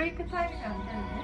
브레이크 타임이 안 되는데?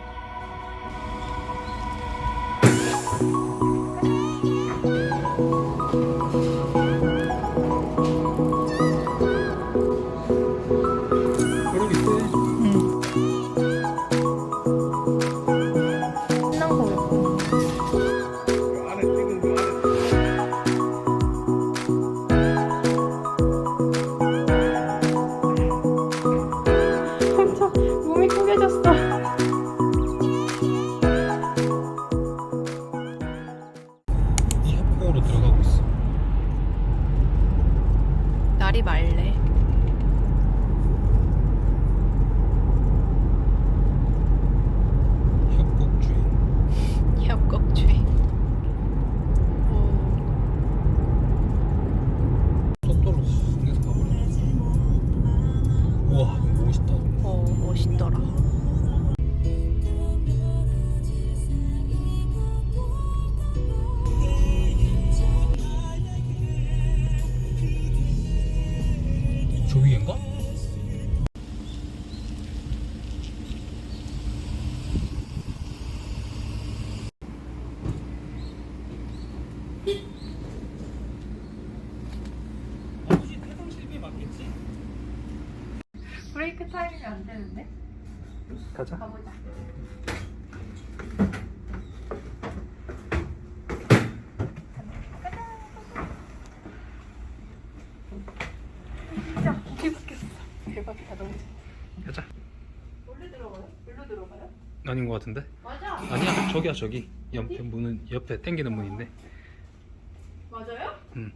bye. 아버지 태동 실비 맞겠지? 브레이크 타임이 안 되는데? 가자. 가보자. 진짜 고기 바뀌었어. 대박이다 너무. 가자. 원래 들어가요? 일로 들어가요? 아닌 것 같은데? 맞아. 아니야 저기야 저기. 옆에 문은 옆에 땡기는 문인데. 응.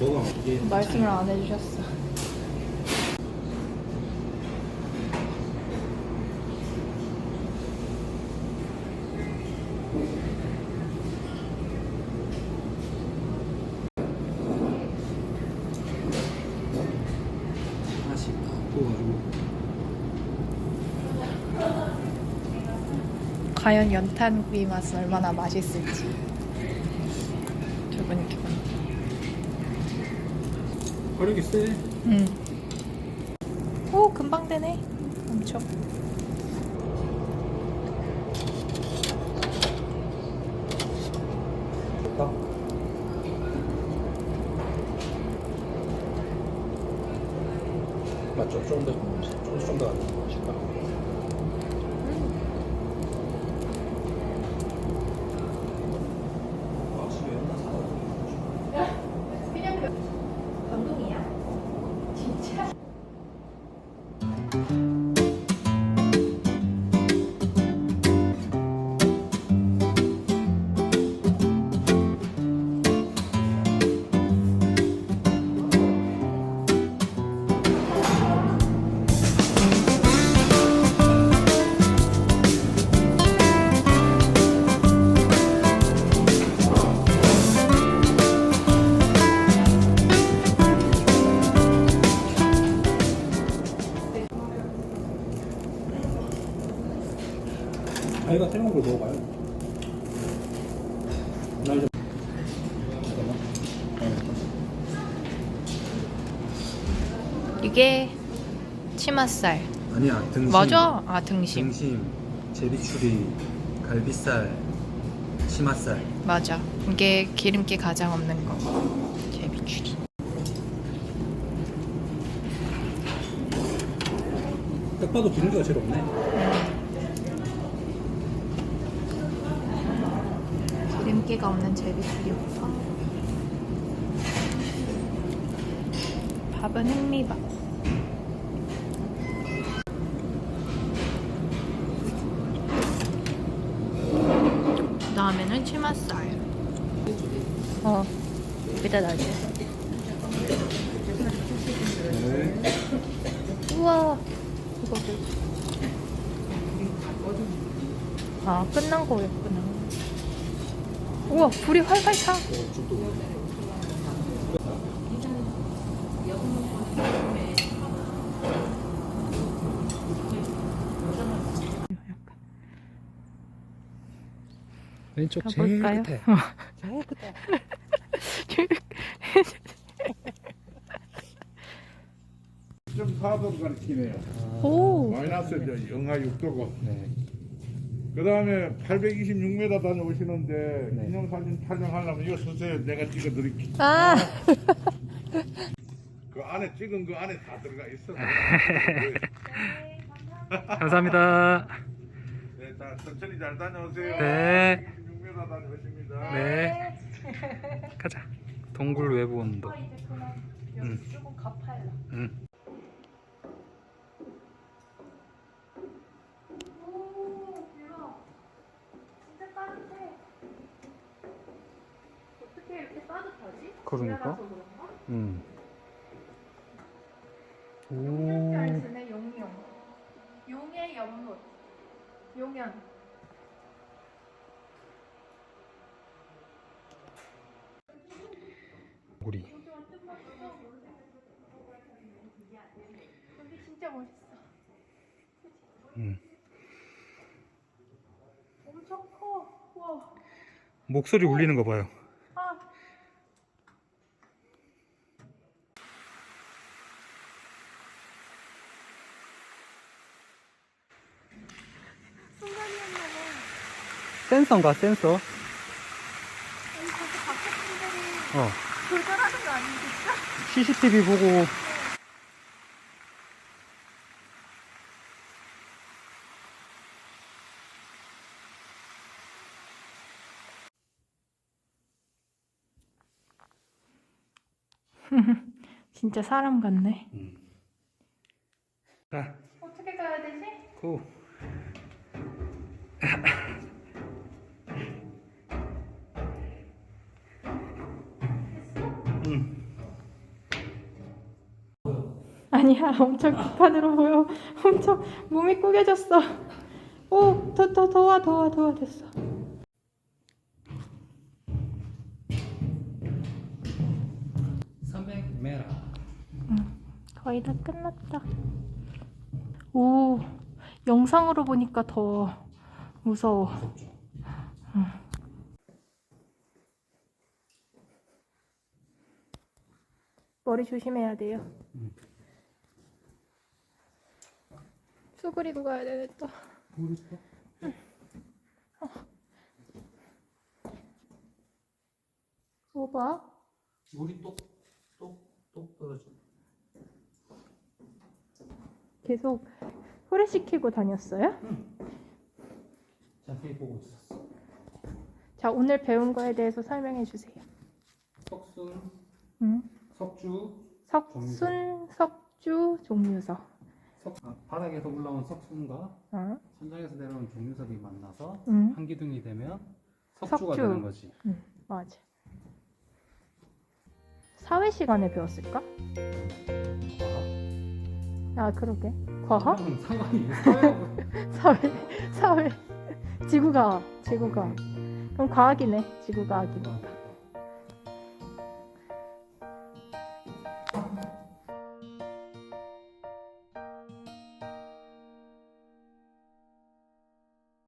뭐가 이게 말씀을 안 해주셨어. 하나씩 구워가지고 과연 연탄 구이 맛은 얼마나 맛있을지. 두근두근. 화력이 세. 응. 오 금방 되네. 엄청. 좋다. 맞죠? 좀더 좀더 맛있다. 감 아이가 새로운 걸 먹어봐요. 나 이제. 이게 치맛살. 아니야 등심. 맞아? 아 등심. 등심, 제비추리, 갈비살, 치맛살. 맞아. 이게 기름기 가장 없는 거. 제비추리. 딱 봐도 기름기가 제일 없네. 기름기가 없는 제비추리부터. 밥은 흑미밥. 그 다음에는 치맛살. 어, 여기다 놔줘. 우와, 이거 아, 끝난 거였구나. 우와 불이 활활 차. 왼쪽 가볼까요? 끝에. 제일 끝에. 좀 사도 가르치네요. 오. 마이너스 영하 6도고. 네. 그 다음에 826m 다녀오시는데 네. 기념사진 촬영하려면 이거 서세요. 내가 찍어드릴게. 아. 그 안에 찍은 그 안에 다 들어가 있어. 감사합니다. 네, 자, 천천히 잘 다녀오세요. 네. 826m 다녀오십니다. 네. 가자. 동굴 외부 온도. 이제 그만 응. 여기 조금 갚아야. 응. 오, 대박. 진짜 따뜻해. 어떻게 그러니까. 음. 오. 용용. 용의 연못. 용연. 우리. 여기 진짜 멋있어. 음. 엄청 커. 와. 목소리 울리는 거 봐요. 아. 순간이었나 봐. 센서인가 센서? 어. 조절하는 거 아니겠죠? CCTV 보고 진짜 사람 같네. 자, 어떻게 가야 되지? 고. 아니야, 엄청 기판으로 보여. 엄청 몸이 꾸겨졌어. 오, 더, 더, 더 와, 더 와, 더 와, 됐어. 거의 다 끝났다. 오, 영상으로 보니까 더 무서워. 응. 머리 조심해야 돼요. 수그리고 가야 되겠다. 뭐 봐? 물이 똑똑똑 떨어져. 계속 후레시키고 다녔어요? 자세히 보고 있었어. 자, 오늘 배운 거에 대해서 설명해 주세요. 석순, 응? 석주, 석순, 석주, 종류석. 석 아, 바닥에서 올라온 석순과 어? 천장에서 내려온 종류석이 만나서 응? 한 기둥이 되면 석주가 석주. 되는 거지. 응, 맞아. 사회 시간에 배웠을까? 과학. 아, 그러게. 과학? 상관이 사회, 사회. 지구과학, 지구과학. 그럼 과학이네, 지구과학이니까.